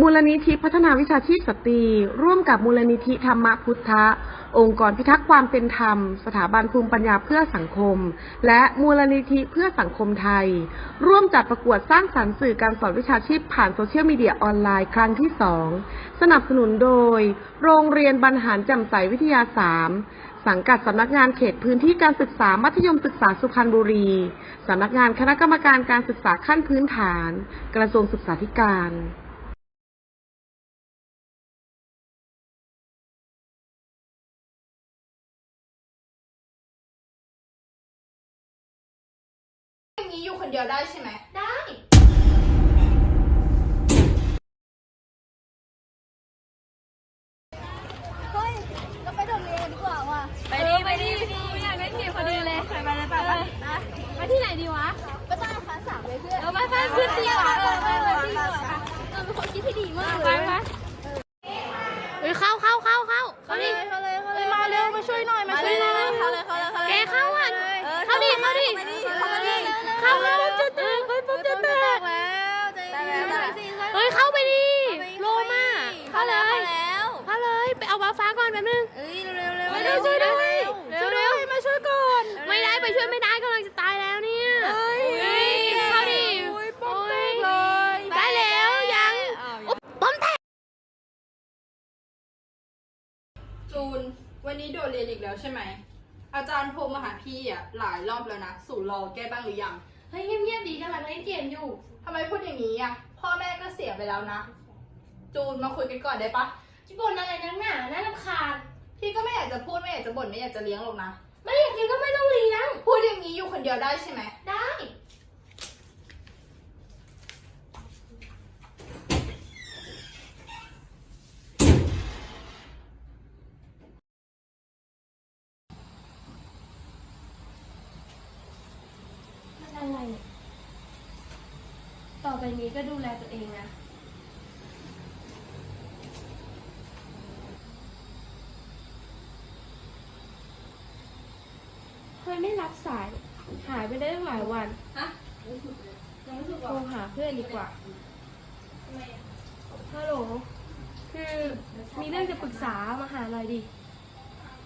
มูลนิธิพัฒนาวิชาชีพสตรี ร่วมกับมูลนิธิธรรมพุทธะ องค์กรพิทักษ์ความเป็นธรรม สถาบันภูมิปัญญาเพื่อสังคม และมูลนิธิเพื่อสังคมไทย ร่วมจัดประกวดสร้างสรรค์สื่อการสอนวิชาชีพผ่านโซเชียลมีเดียออนไลน์ครั้งที่2สนับสนุนโดย โรงเรียนบรรหารจ่มใสวิทยา3สังกัดสำนักงานเขตพื้นที่การศึกษามัธยมศึกษาสุพรรณบุรี สำนักงานคณะกรรมการการศึกษาขั้นพื้นฐาน กระทรวงศึกษาธิการ คนเดียวได้ใช่ไหม ได้ เฮ้ย เราไปโดดเรียนดีกว่าว่ะ ไปดีไปดีไม่อยากเล่นเกมพอดีเลยไปไปเลยไปไปไปที่ไหนดีวะ ก็ใต้อาคารสามเลยเพื่อนเออไปไปขึ้นเตียงเออไปไปดีกว่าเออเป็นคนคิดที่ดีมากไปเลยไปเฮ้ยเข้าเข้าเข้าเข้าเข้าดิเขาเลยเขาเลยมาเร็วมาช่วยหน่อยมาช่วยหน่อยเขาเลยเขาเลยเขาเลยแกเข้าอะเข้าดิเข้าดิเข้ามาดิเข้าเข้าจะแตกเฮ้ยปุ๊บจะแตก แล้วใจเย็นหน่อยสิ เฮ้ยเข้าไปดิโลมา เข้าเลยแล้วเข้าเลยไปเอาวาฟ้าก่อนแป๊บนึงเอ้ยเร็วเร็วไปเร็วช่วยด้วยช่วยด้วยมาช่วยก่อนไม่ได้ไปช่วยไม่ได้กำลังจะตายแล้วเนี่ยเฮ้ยเข้าดิโอ้ยได้แล้วยังอุ๊บป้อมแตกจูนวันนี้โดดเรียนอีกแล้วใช่ไหมอาจารย์โทรมาหาพี่อะหลายรอบแล้วนะสู่รอแก้บ้างหรือยังเฮ้ยเงียบๆดีกำลังเล่นเกมอยู่ทำไมพูดอย่างนี้อะพ่อแม่ก็เสียไปแล้วนะ จูนมาคุยกันก่อนได้ปะจิบ่นอะไรนักหนาน่ารำคาญพี่ก็ไม่อยากจะพูดไม่อยากจะบ่นไม่อยากจะเลี้ยงหรอกนะ ไม่อยากกินก็ไม่ต้องเลี้ยง พูดอย่างนี้อยู่คนเดียวได้ใช่ไหมได้ มันอะไรเนี่ยต่อไปนี้ก็ดูแลตัวเองนะ เฮ้ยไม่รับสาย หายไปได้ตั้งหลายวันฮะโทรหาเพื่อนดีกว่า ฮัลโหล คือมีเรื่องจะปรึกษามาหาหน่อยดิ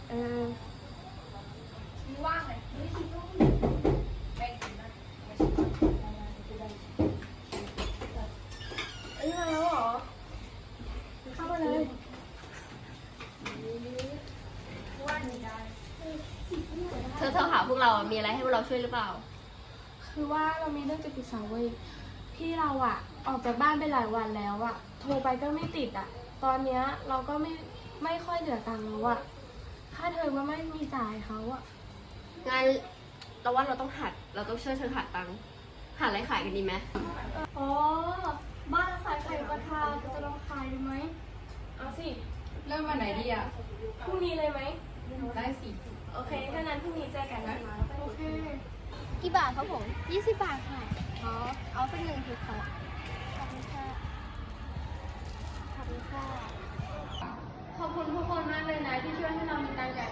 เออว่างเลย เอ้ยมาแล้วเหรอ เข้ามาเลย เธอเธอหาพวกเรามีอะไรให้พวกเราช่วยหรือเปล่า คือว่าเรามีเรื่องจะปรึกษาเว้ยพี่เราอะออกจากบ้านไปหลายวันแล้วอะโทรไปก็ไม่ติดอะตอนเนี้ยเราก็ไม่ไม่ค่อยเหลือตังค์แล้วอะค่าเทอมก็ไม่มีจ่ายเขาอะงั้นเราว่าเราต้องหัด เราต้องช่วยเธอหาตังค์หาอะไรขายกันดีไหมอ๋อบ้านขายไข่กระทาจะลองขายดูไหมเอาสิ เริ่มวันไหนดีอะพรุ่งนี้เลยไหม ได้สิโอเคถ้านั้นพรุ่งนี้เจอกันนะโอเคกี่บาทครับผมยี่สิบาทค่ะอ๋อเอาสักหนึ่งถุงค่ะขอบคุณค่ะขอบคุณค่ะขอบคุณทุกคนมากเลยนะที่ช่วยให้เรามีการใหญ่